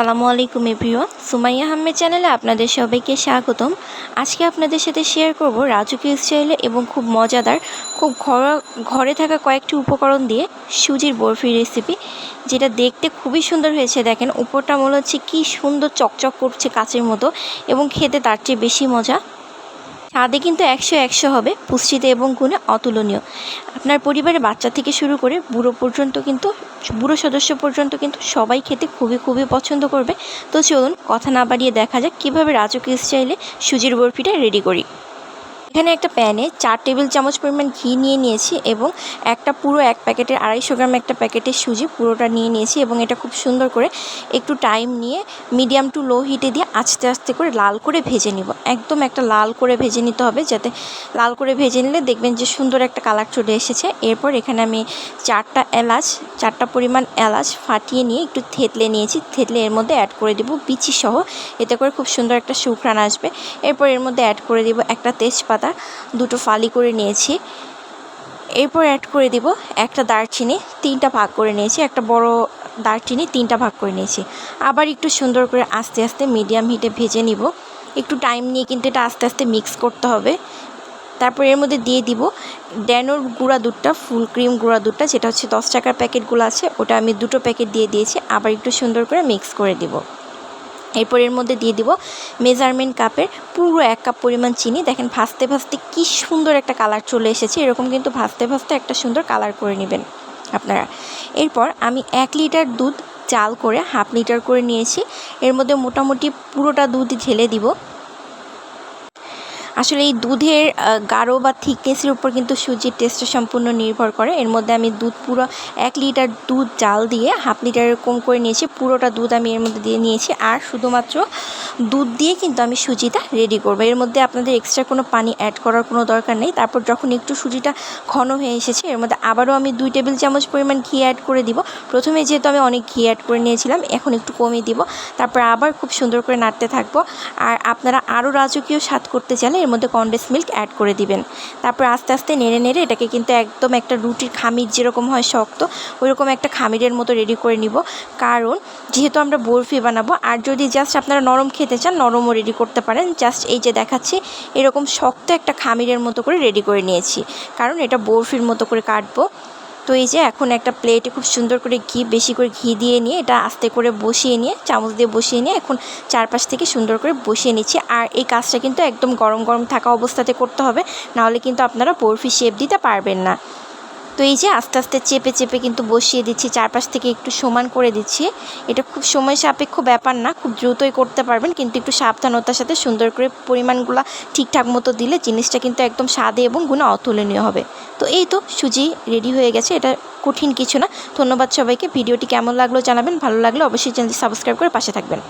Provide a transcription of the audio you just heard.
আসসালামু আলাইকুম এভরিওয়ান। সুমাইয়া আহমেদ চ্যানেলে আপনাদের সবাইকে স্বাগতম। আজকে আপনাদের সাথে শেয়ার করব রাজকীয় স্টাইলে এবং খুব মজাদার, খুব ঘরোয়া, ঘরে থাকা কয়েকটি উপকরণ দিয়ে সুজির বরফি রেসিপি যেটা দেখতে খুবই সুন্দর হয়েছে। দেখেন, উপরটা মনে হচ্ছে কী সুন্দর চকচক করছে কাচের মতো এবং খেতে তার চেয়ে বেশি মজা। স্বাদে কিন্তু একশো একশো হবে, পুষ্টিতে এবং গুণে অতুলনীয়। আপনার পরিবারের বাচ্চা থেকে শুরু করে বুড়ো পর্যন্ত কিন্তু, বুড়ো সদস্য পর্যন্ত কিন্তু সবাই খেতে খুবই খুবই পছন্দ করবে। তো চলুন, কথা না বাড়িয়ে দেখা যাক কীভাবে রাজকীয় স্টাইলে সুজির বরফিটা রেডি করি। এখানে একটা প্যানে চার টেবিল চামচ পরিমাণ ঘি নিয়ে নিয়েছি এবং একটা পুরো এক প্যাকেটের আড়াইশো গ্রাম একটা প্যাকেটের সুজি পুরোটা নিয়ে নিয়েছি এবং এটা খুব সুন্দর করে একটু টাইম নিয়ে মিডিয়াম টু লো হিটে দিয়ে আস্তে আস্তে করে লাল করে ভেজে নিব। একদম একটা লাল করে ভেজে নিতে হবে যাতে লাল করে ভেজে নিলে দেখবেন যে সুন্দর একটা কালার চলে এসেছে। এরপর এখানে আমি চারটা এলাচ, চারটা পরিমাণ এলাচ ফাটিয়ে নিয়ে একটু থেতলে নিয়েছি। থেতলে এর মধ্যে অ্যাড করে দেবো বিচি সহ এতে করে খুব সুন্দর একটা সুঘ্রাণ আসবে। এরপর এর মধ্যে অ্যাড করে দিব একটা তেজপাতা পাতা, দুটো ফালি করে নিয়েছি। এরপর অ্যাড করে দিব একটা দারচিনি, তিনটা ভাগ করে নিয়েছি। একটা বড় দারচিনি, তিনটা ভাগ করে নিয়েছি। আবার একটু সুন্দর করে আস্তে আস্তে মিডিয়াম হিটে ভেজে নিব। একটু টাইম নিয়ে কিন্তু এটা আস্তে আস্তে মিক্স করতে হবে। তারপর এর মধ্যে দিয়ে দিব ড্যানোর গুঁড়া দুধটা, ফুল ক্রিম গুঁড়া দুধটা, যেটা হচ্ছে দশ টাকার প্যাকেটগুলো আছে, ওটা আমি দুটো প্যাকেট দিয়ে দিয়েছি। আবার একটু সুন্দর করে মিক্স করে দিব। এরপর এর মধ্যে দিয়ে দিব মেজারমেন্ট কাপের পুরো এক কাপ পরিমাণ চিনি। দেখেন ভাজতে ভাজতে কি সুন্দর একটা কালার চলে এসেছে। এরকম কিন্তু ভাজতে ভাজতে একটা সুন্দর কালার করে নেবেন আপনারা। এরপর আমি এক লিটার দুধ চাল করে, হাফ লিটার করে নিয়েছি। এর মধ্যে মোটামুটি পুরোটা দুধ ঢেলে দিব। আসলে এই দুধের গাঢ় বা থিকনেসের উপর কিন্তু সুজির টেস্টটা সম্পূর্ণ নির্ভর করে। এর মধ্যে আমি দুধ পুরো এক লিটার দুধ জাল দিয়ে হাফ লিটারের কম করে নিয়েছি। পুরোটা দুধ আমি এর মধ্যে দিয়ে নিয়েছি। আর শুধুমাত্র দুধ দিয়ে কিন্তু আমি সুজিটা রেডি করব। এর মধ্যে আপনাদের এক্সট্রা কোনো পানি অ্যাড করার কোনো দরকার নেই। তারপর যখন একটু সুজিটা ঘন হয়ে এসেছে, এর মধ্যে আবারও আমি দুই টেবিল চামচ পরিমাণ ঘি অ্যাড করে দিব। প্রথমে যেহেতু আমি অনেক ঘি অ্যাড করে নিয়েছিলাম, এখন একটু কমিয়ে দিব। তারপর আবার খুব সুন্দর করে নাড়তে থাকব। আর আপনারা আরও রাজকীয় স্বাদ করতে চাইলে মধ্যে কন্ডেন্স মিল্ক অ্যাড করে দিবেন। তারপর আস্তে আস্তে নেড়ে নেড়ে এটাকে কিন্তু একদম একটা রুটির খামির যেরকম হয় শক্ত, ওইরকম একটা খামিরের মতো রেডি করে নিব। কারণ যেহেতু আমরা বরফি বানাবো, আর যদি জাস্ট আপনারা নরম খেতে চান, নরমও রেডি করতে পারেন। জাস্ট এই যে দেখাচ্ছি, এরকম শক্ত একটা খামিরের মতো করে রেডি করে নিয়েছি। কারণ এটা বরফির মতো করে কাটবো। তো এই যে এখন একটা প্লেটে খুব সুন্দর করে ঘি, বেশি করে ঘি দিয়ে নিয়ে এটা আস্তে করে বসিয়ে নিয়ে, চামচ দিয়ে বসিয়ে নিয়ে এখন চারপাশ থেকে সুন্দর করে বসিয়ে নিচ্ছি। আর এই কাজটা কিন্তু একদম গরম গরম থাকা অবস্থাতে করতে হবে, নাহলে কিন্তু আপনারা বরফি শেপ দিতে পারবেন না। তো এই যে আস্তে আস্তে চেপে চেপে কিন্তু বসিয়ে দিচ্ছি, চারপাশ থেকে একটু সমান করে দিচ্ছি। এটা খুব সময় সাপেক্ষ ব্যাপার না, খুব দ্রুতই করতে পারবেন, কিন্তু একটু সাবধানতার সাথে সুন্দর করে পরিমাণগুলো ঠিকঠাক মতো দিলে জিনিসটা কিন্তু একদম স্বাদে এবং গুণে অতুলনীয় হবে। তো এই তো সুজি রেডি হয়ে গেছে, এটা কঠিন কিছু না। ধন্যবাদ সবাইকে, ভিডিওটি কেমন লাগল জানাবেন, ভালো লাগলে অবশ্যই চ্যানেলটি সাবস্ক্রাইব করে পাশে থাকবেন।